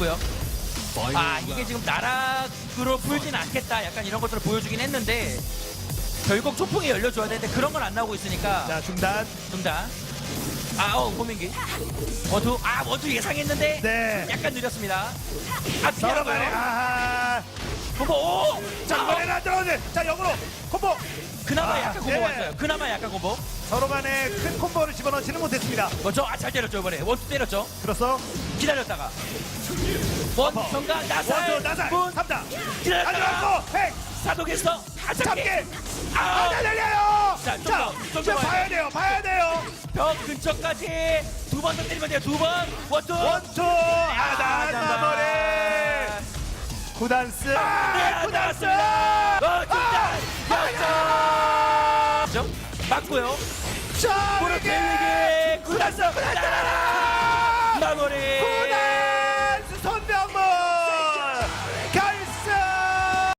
고요 아 이게 지금 나락으로 풀진 않겠다 약간 이런 것들을 보여주긴 했는데 결국 초풍이 열려줘야 되는데 그런 건 안 나오고 있으니까 자 중단. 중단 아어 고민기 원투 아 원투 예상했는데 네. 약간 느렸습니다 아 피하고요 아하. 콤보 오! 자 이번에는 안 들어오네. 자 역으로 콤보. 그나마 아, 약간 콤보 네. 왔어요 그나마 약간 콤보 서로 간에 큰 콤보를 집어넣지는 못했습니다. 먼저 아잘 때렸죠 이번에 원투 때렸죠 그래서 기다렸다가. 원 정강 나살 나살 문 3다. 기다렸다가 가져왔고 행 사독했어 잡게. 아아 날려요. 자, 좀자 더, 봐야 돼요. 봐야 돼요. 벽 근처까지 두 번 더 때리면 돼요. 두번. 원투. 원투. 아단 마무리. 구단스. 네, 구단스. 어 진짜 점 맞고요. 자 무릎 이게 대위기. 구단서 마무리